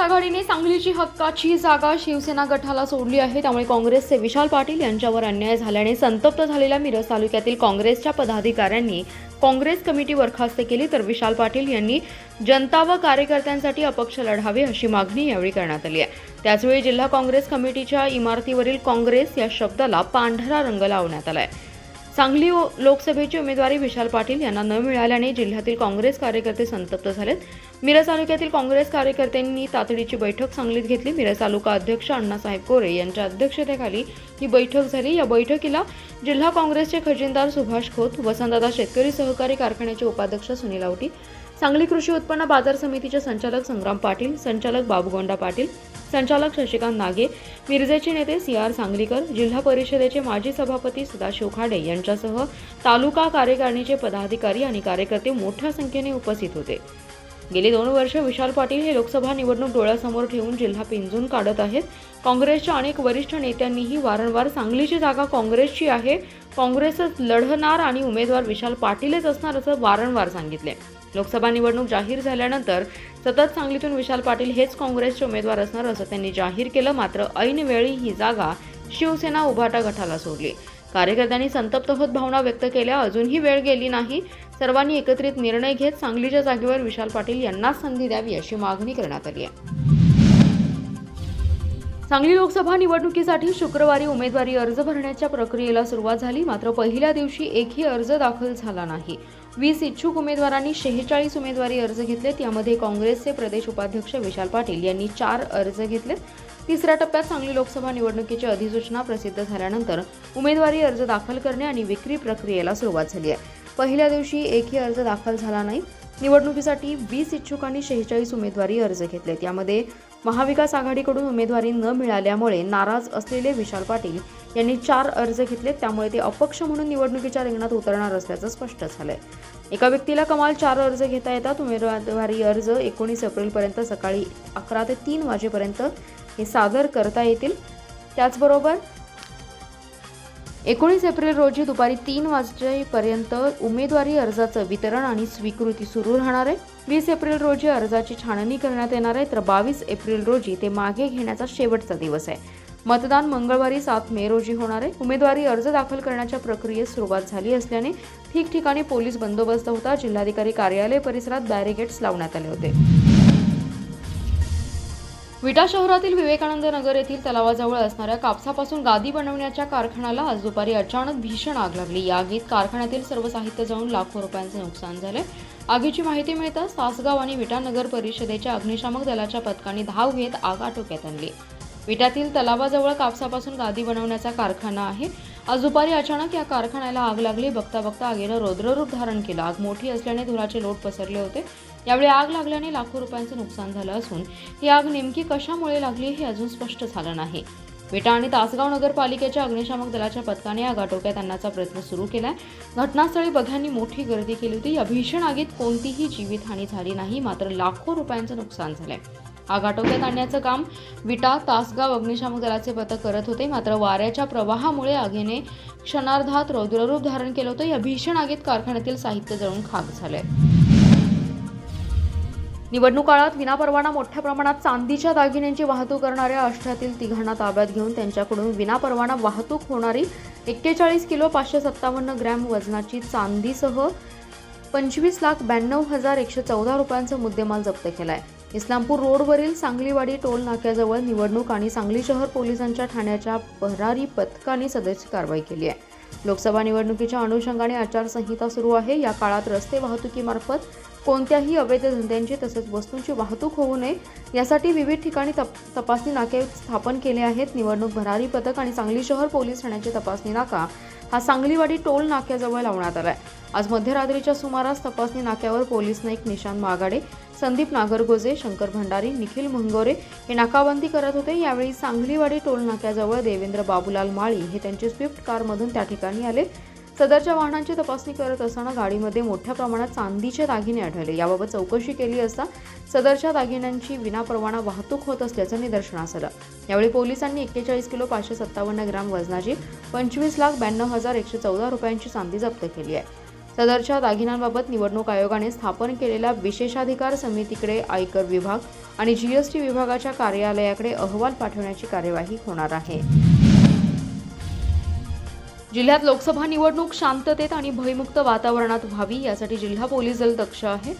महाविकास आघाडीने सांगलीची हक्काची जागा शिवसेना गटाला सोडली आहे. त्यामुळे काँग्रेसचे विशाल पाटील यांच्यावर अन्याय झाल्याने संतप्त झालेल्या मिरज तालुक्यातील काँग्रेसच्या पदाधिकाऱ्यांनी काँग्रेस कमिटी बरखास्त केली. तर विशाल पाटील यांनी जनता व कार्यकर्त्यांसाठी अपक्ष लढावे अशी मागणी यावेळी करण्यात आली आहे. त्याचवेळी जिल्हा काँग्रेस कमिटीच्या इमारतीवरील काँग्रेस या शब्दाला पांढरा रंग लावण्यात आला आहे सांगली व- लोकसभेची उमेदवारी विशाल पाटील यांना न मिळाल्याने जिल्ह्यातील काँग्रेस कार्यकर्ते संतप्त झालेत. मिरज तालुक्यातील काँग्रेस कार्यकर्त्यांनी तातडीची बैठक सांगलीत घेतली. मिरज तालुका अध्यक्ष अण्णासाहेब कोरे यांच्या अध्यक्षतेखाली ही बैठक झाली. या बैठकीला जिल्हा काँग्रेसचे खजिनदार सुभाष खोत वसंतदादा शेतकरी सहकारी कारखान्याचे उपाध्यक्ष सुनील आवटी सांगली कृषी उत्पन्न बाजार समितीचे संचालक संग्राम पाटील संचालक बाबुगोंडा पाटील संचालक शशिकांत नागे मिरजेचे नेते सी आर सांगलीकर जिल्हा परिषदेचे माजी सभापती सदाशिव खाडे यांच्यासह तालुका कार्यकारिणीचे पदाधिकारी आणि कार्यकर्ते मोठ्या संख्येने उपस्थित होते. गेली दोन वर्ष विशाल पाटील हे लोकसभा निवडणूक डोळ्यासमोर ठेवून जिल्हा पिंजून काढत आहेत. काँग्रेसच्या अनेक वरिष्ठ नेत्यांनीही वारंवार सांगलीची जागा काँग्रेसची आहे काँग्रेसच लढणार आणि उमेदवार विशाल पाटीलच असणार असं वारंवार सांगितले. लोकसभा निवडणूक जाहीर झाल्यानंतर सतत सांगलीतून विशाल पाटील हेच काँग्रेसचे उमेदवार असणार असं त्यांनी जाहीर केलं मात्र ऐनवेळी ही जागा शिवसेना उभाटा गटाला सोडली. कार्यकर्त्यांनी संतप्त होत भावना व्यक्त केल्या अजूनही वेळ गेली नाही. सर्वांनी एकत्रित निर्णय घेत सांगलीच्या जागेवर विशाल पाटील यांनाच संधी द्यावी अशी मागणी करण्यात आली आहे. सांगली लोकसभा निवडणुकीसाठी शुक्रवारी उमेदवारी अर्ज भरण्याच्या प्रक्रियेला सुरुवात झाली. मात्र पहिल्या दिवशी एकही अर्ज दाखल झाला नाही. वीस इच्छुक उमेदवारांनी शेहेचाळीस उमेदवारी अर्ज घेतलेत. त्यामध्ये काँग्रेसचे प्रदेश उपाध्यक्ष विशाल पाटील यांनी चार अर्ज घेतलेत. तिसऱ्या टप्प्यात सांगली लोकसभा निवडणुकीची अधिसूचना प्रसिद्ध झाल्यानंतर उमेदवारी अर्ज दाखल करणे आणि विक्री प्रक्रियेला सुरुवात झाली आहे. पहिल्या दिवशी एकही अर्ज दाखल झाला नाही. निवडणुकीसाठी वीस इच्छुकांनी शेहेचाळीस उमेदवारी अर्ज घेतले त्यामध्ये महाविकास आघाडीकडून उमेदवारी न मिळाल्यामुळे नाराज असलेले विशाल पाटील यांनी चार अर्ज घेतलेत त्यामुळे ते अपक्ष म्हणून निवडणुकीच्या रिंगणात उतरणार असल्याचं स्पष्ट झालंय. एका व्यक्तीला कमाल चार अर्ज घेता येतात. उमेदवारी अर्ज एकोणीस एप्रिलपर्यंत सकाळी अकरा ते तीन वाजेपर्यंत हे सादर करता येतील. त्याचबरोबर एकोणीस एप्रिल रोजी दुपारी तीन वाजेपर्यंत उमेदवारी अर्जाचं वितरण आणि स्वीकृती सुरू राहणार आहे. वीस एप्रिल रोजी अर्जाची छाननी करण्यात येणार आहे तर बावीस एप्रिल रोजी ते मागे घेण्याचा शेवटचा दिवस आहे. मतदान मंगळवारी सात मे रोजी होणार आहे. उमेदवारी अर्ज दाखल करण्याच्या प्रक्रियेस सुरुवात झाली असल्याने ठिकठिकाणी पोलीस बंदोबस्त होता. जिल्हाधिकारी कार्यालय परिसरात बॅरिगेट्स लावण्यात आले होते. विटा शहरातील विवेकानंद नगर येथील तलावाजवळ असणाऱ्या कापसापासून गादी बनवण्याच्या कारखान्याला आज दुपारी अचानक भीषण आग लागली. या आगीत कारखान्यातील सर्व साहित्य जाऊन लाखो रुपयांचे नुकसान झाले. आगीची माहिती मिळताच तासगाव आणि विटा नगर परिषदेच्या अग्निशामक दलाच्या पथकाने धाव घेत आग आटोक्यात आणली. विटातील तलावाजवळ कापसापासून गादी बनवण्याचा कारखाना आहे. आज दुपारी अचानक या कारखान्याला आग लागली. बघता बघता आगीनं रौद्ररूप धारण केलं. आग मोठी असल्याने धुराचे लोट पसरले होते. यावेळी आग लागल्याने लाखो रुपयांचं नुकसान झालं असून ही आग नेमकी कशामुळे लागली हे अजून स्पष्ट झालं नाही. विटा आणि तासगाव नगरपालिकेच्या अग्निशामक दलाच्या पथकाने या आटोक्यात आणण्याचा प्रयत्न सुरू केलाय. घटनास्थळी बघ्यांनी मोठी गर्दी केली होती. या भीषण आगीत कोणतीही जीवितहानी झाली नाही. मात्र लाखो रुपयांचं नुकसान झालंय. आग आटोक्यात आणण्याचं काम विटा तासगाव अग्निशामक दलाचे पथक करत होते. मात्र वाऱ्याच्या प्रवाहामुळे आगीने क्षणार्धात रौद्ररूप धारण केलं होतं. या भीषण आगीत कारखान्यातील साहित्य जळून खाक झालंय. निवडणूक काळात विनापरवाना मोठ्या प्रमाणात चांदीच्या दागिन्यांची वाहतूक करणाऱ्या अष्टातील तिघांना ताब्यात घेऊन त्यांच्याकडून विनापरवाना वाहतूक होणारी एक्केचाळीस किलो पाचशे सत्तावन्न ग्रॅम वजनाची चांदीसह पंचवीस लाख ब्याण्णव हजार एकशे चौदा रुपयांचा मुद्देमाल जप्त केला आहे इस्लामपूर रोडवरील सांगलीवाडी टोल नाक्याजवळ निवडणूक आणि सांगली शहर पोलिसांच्या ठाण्याच्या भरारी पथकाने सदस्यची कारवाई केली आहे. लोकसभा निवडणुकीच्या अनुषंगाने आचारसंहिता सुरू आहे. या काळात रस्ते वाहतुकीमार्फत कोणत्याही अवैध धंद्यांची तसेच वस्तूंची वाहतूक होऊ नये यासाठी विविध ठिकाणी तप तपासणी नाके स्थापन केले आहेत. निवडणूक भरारी पथक आणि सांगली शहर पोलीस ठाण्याचे तपासणी नाका हा सांगलीवाडी टोल नाक्याजवळ लावण्यात आहे आज मध्यरात्रीच्या सुमारास तपासणी नाक्यावर पोलीस नाईक निशांत मागाडे संदीप नागरगोजे शंकर भंडारी निखिल मंगोरे हे नाकाबंदी करत होते. यावेळी सांगलीवाडी टोल नाक्याजवळ देवेंद्र बाबूलाल माळी हे त्यांची स्विफ्ट कारमधून त्या ठिकाणी आले. सदरच्या वाहनांची तपासणी करत असताना गाडीमध्ये मोठ्या प्रमाणात चांदीचे दागिने आढळले. याबाबत चौकशी केली असता सदरच्या दागिन्यांची विनापरवाना वाहतूक होत असल्याचं निदर्शनास आलं. यावेळी पोलिसांनी एक्केचाळीस किलो पाचशे सत्तावन्न ग्राम वजनाची पंचवीस लाख ब्याण्णव हजार एकशे चौदा रुपयांची चांदी जप्त केली आहे. सदरच्या दागिन्यांबाबत निवडणूक आयोगाने स्थापन केलेल्या विशेषाधिकार समितीकडे आयकर विभाग आणि जीएसटी विभागाच्या कार्यालयाकडे अहवाल पाठवण्याची कार्यवाही होणार आहे. जिल्ह्यात लोकसभा निवडणूक शांततेत आणि भयमुक्त वातावरणात व्हावी यासाठी जिल्हा पोलीस दल दक्ष आहे.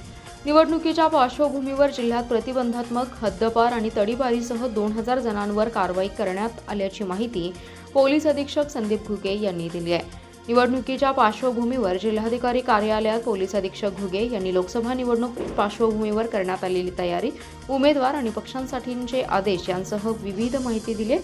निवडणुकीच्या पार्श्वभूमीवर जिल्ह्यात प्रतिबंधात्मक हद्दपार आणि तडीपारीसह दोन हजार जणांवर कारवाई करण्यात आल्याची माहिती पोलीस अधीक्षक संदीप घुके यांनी दिली आहे. निवडणुकीच्या पार्श्वभूमीवर जिल्हाधिकारी कार्यालयात पोलीस अधीक्षक घुगे यांनी लोकसभा निवडणूक पार्श्वभूमीवर करण्यात आलेली तयारी उमेदवार आणि पक्षांसाठीचे आदेश यांसह विविध माहिती दिली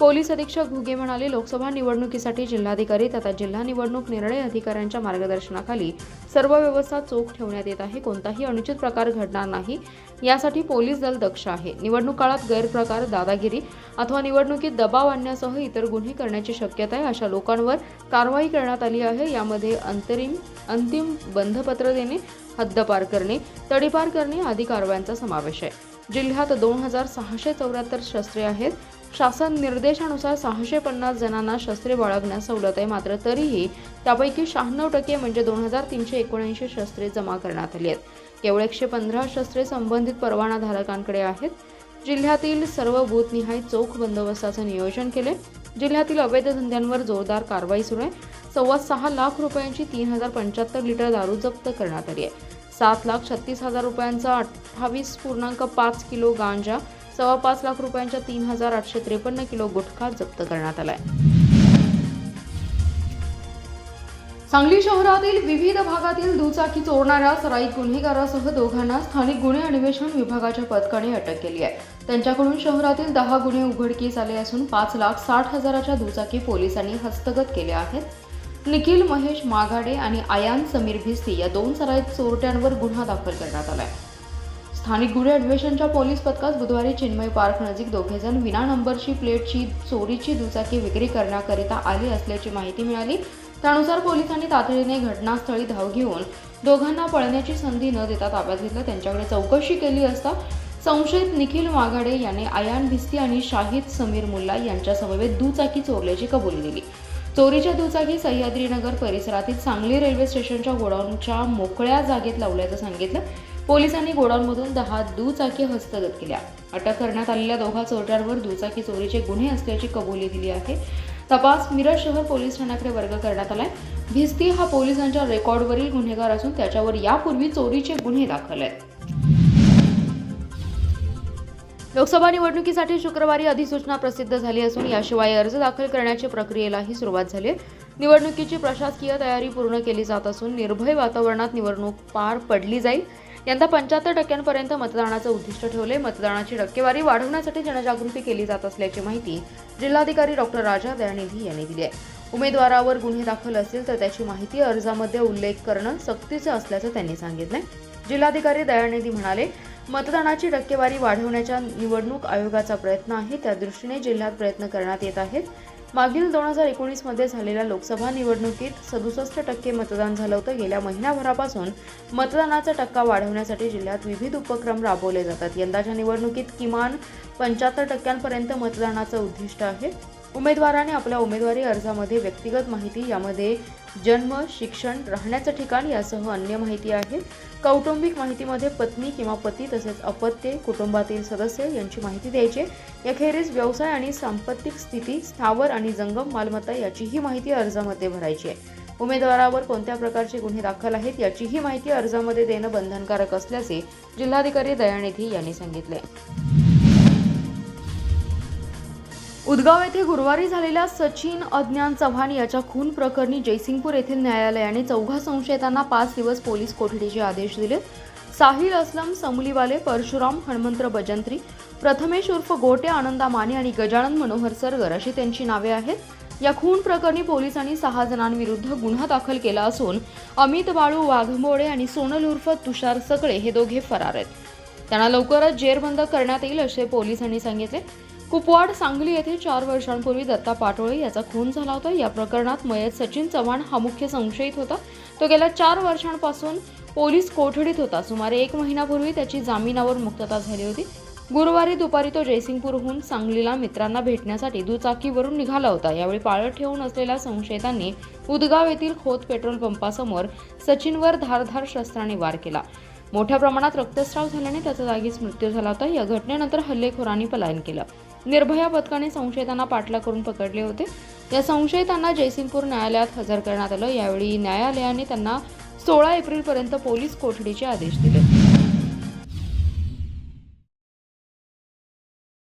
पोलीस अधीक्षक घुगे म्हणाले लोकसभा निवडणुकीसाठी जिल्हाधिकारी तथा जिल्हा निवडणूक निर्णय अधिकाऱ्यांच्या मार्गदर्शनाखाली सर्व व्यवस्था चोख ठेवण्यात येत आहे. कोणताही अनुचित प्रकार घडणार नाही. यासाठी पोलीस दल दक्ष आहे. निवडणूक काळात गैरप्रकार दादागिरी अथवा निवडणुकीत दबाव आणण्यासह इतर गुन्हे करण्याची शक्यता आहे अशा लोकांवर कारवाई करण्यात आली आहे. यामध्ये अंतरिम अंतिम बंधपत्र देणे हद्दपार करणे तडीपार करणे आदी कारवायांचा समावेश आहे. जिल्ह्यात दोन हजार सहाशे चौऱ्याहत्तर शस्त्रे आहेत. शासन निर्देशानुसार सहाशे पन्नास जणांना शस्त्रे बाळगण्यास सवलत आहे. मात्र तरीही त्यापैकी शहाण्णव टक्के म्हणजे दोन हजार तीनशे एकोणऐंशी शस्त्रे जमा करण्यात आली आहेत. केवळ एकशे पंधरा शस्त्रे संबंधित परवानाधारकांकडे आहेत. जिल्ह्यातील सर्व बूथनिहाय चोख बंदोबस्ताचं नियोजन केले. जिल्ह्यातील अवैध धंद्यांवर जोरदार कारवाई सुरू आहे. सव्वा सहा लाख रुपयांची तीन हजार पंच्याहत्तर लिटर दारू जप्त करण्यात आली आहे. सात लाख छत्तीस हजार रुपयांचा अठ्ठावीस पूर्णांक पाच किलो गांजा सव्वा पाच लाख रुपयांच्या तीन हजार आठशे त्रेपन्न किलो गुटखा जप्त करण्यात आलाय. सांगली शहरातील विविध भागातील दुचाकी चोरणाऱ्या सराईत गुन्हेगारासह दोघांना स्थानिक गुन्हे अन्वेषण विभागाच्या पथकाने अटक केली आहे. त्यांच्याकडून शहरातील दहा गुन्हे उघडकीस आले असून पाच लाख साठ हजाराच्या दुचाकी पोलिसांनी हस्तगत केल्या आहेत. निखिल महेश माघाडे आणि आयान समीर भिस्ती या दोन सराईत चोरट्यांवर गुन्हा दाखल करण्यात आला आहे स्थानिक गुन्हे अन्वेषणच्या पोलीस पथकास बुधवारी चिन्मय पार्क नजीक दोघेजण विना नंबरची प्लेटची चोरीची दुचाकी विक्री करण्याकरिता आली असल्याची माहिती मिळाली. त्यानुसार पोलिसांनी तातडीने घटनास्थळी धाव घेऊन दोघांना पळण्याची संधी न देता ताब्यात घेतलं. त्यांच्याकडे चौकशी केली असता संशयित निखिल वाघाडे याने आयान भिस्ती आणि शाहिद समीर मुल्ला यांच्या समवेत दुचाकी चोरल्याची कबुली दिली. चोरीच्या दुचाकी सह्याद्रीनगर परिसरातील सांगली रेल्वे स्टेशनच्या गोडाऊनच्या मोकळ्या जागेत लावल्याचं सांगितलं. पोलिसांनी गोडाऊनमधून दहा दुचाकी हस्तगत केल्या. अटक करण्यात आलेल्या दोघा चोरट्यांवर दुचाकी चोरीचे गुन्हे असल्याची कबुली दिली आहे. तपास मिरज शहर पोलीस ठाण्याकडे वर्ग करण्यात आलाय. भिस्ती हा पोलिसांच्या रेकॉर्डवरील गुन्हेगार असून त्याच्यावर यापूर्वी चोरीचे गुन्हे दाखल आहेत. लोकसभा निवडणुकीसाठी शुक्रवारी अधिसूचना प्रसिद्ध झाली असून याशिवाय अर्ज दाखल करण्याच्या प्रक्रियेलाही सुरुवात झाली निवडणुकीची प्रशासकीय तयारी पूर्ण केली जात असून निर्भय वातावरणात निवडणूक पार पडली जाईल. यंदा पंच्याहत्तर टक्क्यांपर्यंत मतदानाचं उद्दिष्ट ठेवले. मतदानाची टक्केवारी वाढवण्यासाठी जनजागृती केली जात असल्याची माहिती जिल्हाधिकारी डॉक्टर राजा दयानिधी यांनी दिली आहे. उमेदवारावर गुन्हे दाखल असतील तर त्याची माहिती अर्जामध्ये उल्लेख करणं सक्तीचं असल्याचं त्यांनी सांगितलंय. जिल्हाधिकारी दयानिधी म्हणाले मतदानाची टक्केवारी वाढवण्याच्या निवडणूक आयोगाचा प्रयत्न आहे. त्या दृष्टीने जिल्ह्यात प्रयत्न करण्यात येत आहेत. मागील दोन हजार एकोणीसमध्ये झालेल्या लोकसभा निवडणुकीत सदुसष्ट टक्के मतदान झालं होतं. गेल्या महिन्याभरापासून मतदानाचा टक्का वाढवण्यासाठी जिल्ह्यात विविध उपक्रम राबवले जातात. यंदाच्या निवडणुकीत किमान पंच्याहत्तर टक्क्यांपर्यंत मतदानाचं उद्दिष्ट आहे. उमेदवाराने आपल्या उमेदवारी अर्जामध्ये व्यक्तिगत माहिती यामध्ये जन्म शिक्षण राहण्याचं ठिकाण यासह अन्य माहिती आहे. कौटुंबिक माहितीमध्ये पत्नी किंवा पती तसेच अपत्ये कुटुंबातील सदस्य यांची माहिती द्यायची. याखेरीज व्यवसाय आणि सांपत्तिक स्थिती स्थावर आणि जंगम मालमत्ता याचीही माहिती अर्जामध्ये भरायची आहे. उमेदवारावर कोणत्या प्रकारचे गुन्हे दाखल आहेत याचीही माहिती अर्जामध्ये देणं बंधनकारक असल्याचे जिल्हाधिकारी दयानिधी यांनी सांगितले. उदगाव येथे गुरुवारी झालेल्या सचिन अज्ञान चव्हाण याच्या खून प्रकरणी जयसिंगपूर येथील न्यायालयाने चौघा संशयितांना पाच दिवस पोलीस कोठडीचे आदेश दिले. साहिल असलम समुलीवाले परशुराम हणमंत्र बजंत्री प्रथमेश उर्फ गोटे आनंदा माने आणि गजानन मनोहर सरगर अशी त्यांची नावे आहेत. या खून प्रकरणी पोलिसांनी सहा जणांविरुद्ध गुन्हा दाखल केला असून अमित बाळू वाघमोडे आणि सोनल उर्फ तुषार सकळे हे दोघे फरार आहेत. त्यांना लवकरच जेरबंद करण्यात येईल असे पोलिसांनी सांगितले. कुपवाड सांगली येथे चार वर्षांपूर्वी दत्ता पाटोळे याचा खून झाला होता. या प्रकरणात मयत सचिन चव्हाण हा मुख्य संशयित होता. तो गेल्या चार वर्षांपासून पोलीस कोठडीत होता. सुमारे एक महिन्यापूर्वी त्याची जामिनावर मुक्तता झाली होती. गुरुवारी दुपारी तो जयसिंगपूरहून सांगलीला मित्रांना भेटण्यासाठी दुचाकीवरून निघाला होता. यावेळी पाळत ठेवून असलेल्या संशयितांनी उदगाव येथील खोत पेट्रोल पंपासमोर सचिनवर धारधार शस्त्राने वार केला. मोठ्या प्रमाणात रक्तस्राव झाल्याने त्याचा जागीच मृत्यू झाला होता. या घटनेनंतर हल्लेखोरांनी पलायन केलं. निर्भया पथकाने संशयितांना पाठला करून पकडले होते. या संशयितांना जयसिंगपूर न्यायालयात हजर करण्यात आलं. यावेळी न्यायालयाने त्यांना सोळा एप्रिलपर्यंत पोलीस कोठडीचे आदेश दिले.